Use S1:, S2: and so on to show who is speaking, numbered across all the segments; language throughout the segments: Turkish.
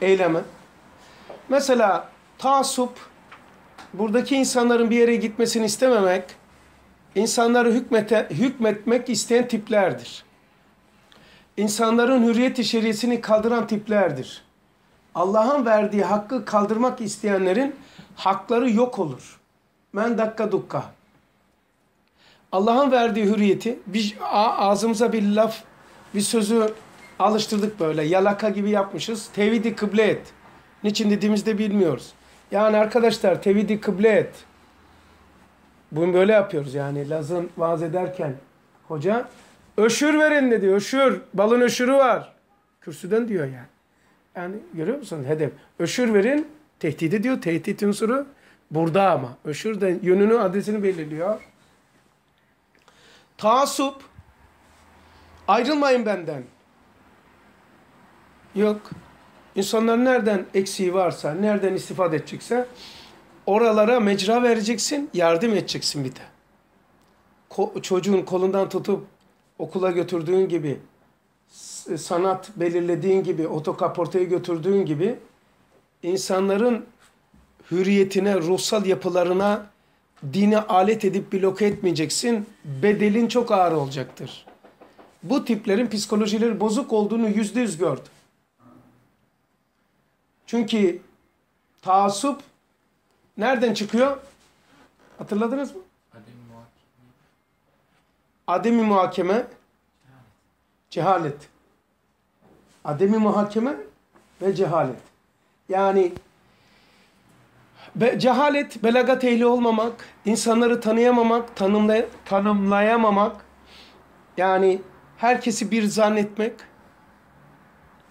S1: eyleme. Mesela taassup, buradaki insanların bir yere gitmesini istememek, insanları hükmete, hükmetmek isteyen tiplerdir. İnsanların hürriyet şeriyesini kaldıran tiplerdir. Allah'ın verdiği hakkı kaldırmak isteyenlerin hakları yok olur. Men dakika dukka. Allah'ın verdiği hürriyeti bir ağzımıza bir laf, bir sözü alıştırdık böyle. Yalaka gibi yapmışız. Tevhidi kıble et. Niçin dediğimizde bilmiyoruz. Yani arkadaşlar tevhidi kıble et. Bunu böyle yapıyoruz yani. Laz'ın vaaz ederken hoca öşür verin dedi. Öşür. Balın öşürü var. Kürsüden diyor yani. Yani görüyor musun hedef? Öşür verin. Tehdit diyor. Tehdit unsuru burada ama. Öşür de yönünü adresini belirliyor. Taasup. Ayrılmayın benden. Yok. İnsanlar nereden eksiği varsa, nereden istifade edecekse oralara mecra vereceksin, yardım edeceksin bir de. Ko çocuğun kolundan tutup okula götürdüğün gibi, sanat belirlediğin gibi, otokaportaya götürdüğün gibi insanların hürriyetine, ruhsal yapılarına dini alet edip bloke etmeyeceksin. Bedelin çok ağır olacaktır. Bu tiplerin psikolojileri bozuk olduğunu yüzde yüz gördüm. Çünkü taassup nereden çıkıyor? Hatırladınız mı? Ademi muhakeme, cehalet. Ademi muhakeme ve cehalet. Yani be, cehalet, belagat ehli olmamak, insanları tanıyamamak, tanımlay tanımlayamamak, yani herkesi bir zannetmek,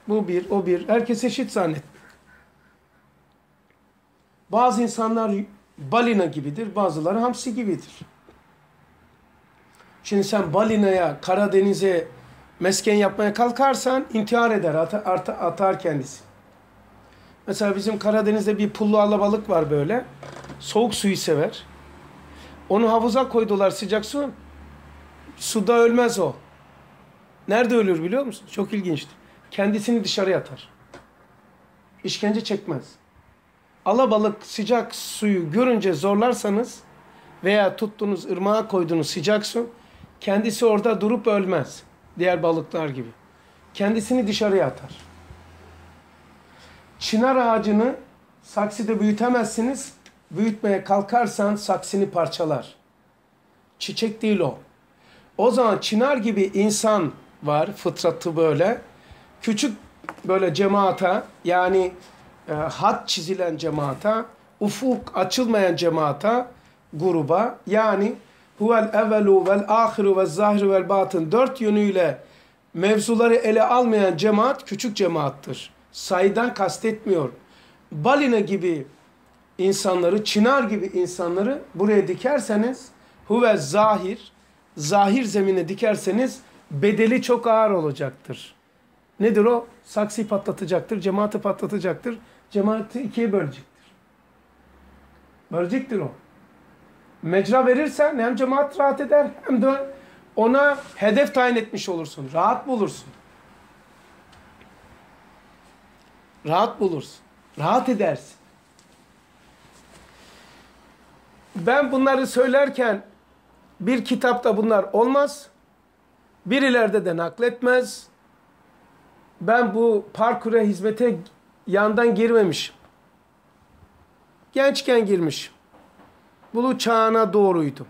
S1: bu bir, o bir, herkes eşit zannetmek. Bazı insanlar balina gibidir, bazıları hamsi gibidir. Şimdi sen balinaya, Karadeniz'e mesken yapmaya kalkarsan intihar eder, atar, atar, atar kendisi. Mesela bizim Karadeniz'de bir pullu alabalık var böyle. Soğuk suyu sever. Onu havuza koydular sıcak su. Suda ölmez o. Nerede ölür biliyor musun? Çok ilginçti. Kendisini dışarıya atar. İşkence çekmez. Alabalık sıcak suyu görünce zorlarsanız veya tuttuğunuz ırmağa koyduğunuz sıcak su kendisi orada durup ölmez. Diğer balıklar gibi. Kendisini dışarıya atar. Çınar ağacını saksıda büyütemezsiniz. Büyütmeye kalkarsan saksını parçalar. Çiçek değil o. O zaman çınar gibi insan var, fıtratı böyle. Küçük böyle cemaata yani e, hat çizilen cemaata, ufuk açılmayan cemaata, gruba yani huvel evvelu vel ahiru vel zahiru vel batın dört yönüyle mevzuları ele almayan cemaat küçük cemaattır. Sayıdan kastetmiyor. Balina gibi insanları, çınar gibi insanları buraya dikerseniz huve zahir, zahir zemine dikerseniz bedeli çok ağır olacaktır. Nedir o? Saksı patlatacaktır, cemaati patlatacaktır. Cemaati ikiye bölecektir. Bölecektir o. Mecra verirsen hem cemaat rahat eder hem de ona hedef tayin etmiş olursun. Rahat bulursun. Rahat bulursun. Rahat edersin. Ben bunları söylerken bir kitapta bunlar olmaz. Birilerde de nakletmez. Ben bu parkure hizmete yandan girmemişim. Gençken girmişim. Bulu çağına doğruydum.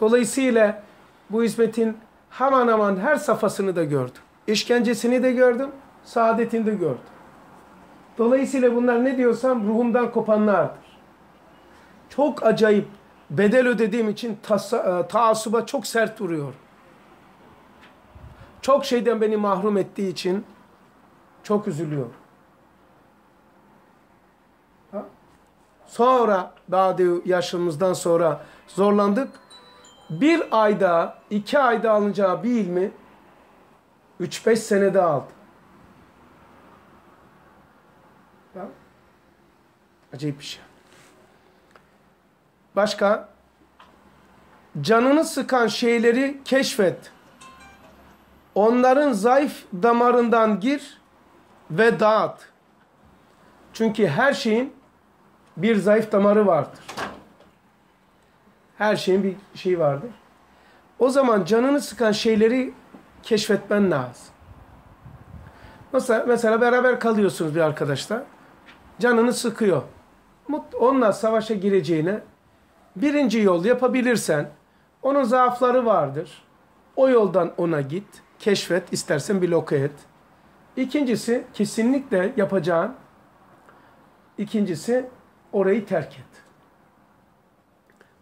S1: Dolayısıyla bu hizmetin hemen hemen her safhasını da gördüm. İşkencesini de gördüm, saadetini de gördüm. Dolayısıyla bunlar ne diyorsam ruhumdan kopanlardır. Çok acayip bedel ödediğim için e, taassuba çok sert duruyor. Çok şeyden beni mahrum ettiği için çok üzülüyor. Sonra daha yaşımızdan sonra zorlandık. Bir ayda, iki ayda alınacağı bir ilmi üç beş senede aldı. Ya. Acayip bir şey. Başka? Canını sıkan şeyleri keşfet. Onların zayıf damarından gir ve dağıt. Çünkü her şeyin bir zayıf damarı vardır. Her şeyin bir şeyi vardır. O zaman canını sıkan şeyleri keşfetmen lazım. Mesela, mesela beraber kalıyorsunuz bir arkadaşla. Canını sıkıyor. Onunla savaşa gireceğine birinci yol yapabilirsen onun zaafları vardır. O yoldan ona git. Keşfet. istersen bloke et. İkincisi kesinlikle yapacağın ikincisi orayı terk et.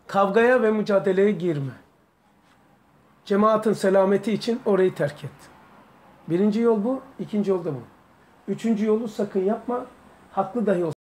S1: Kavgaya ve mücadeleye girme. Cemaatin selameti için orayı terk et. Birinci yol bu, ikinci yol da bu. Üçüncü yolu sakın yapma. Haklı dahi olsa.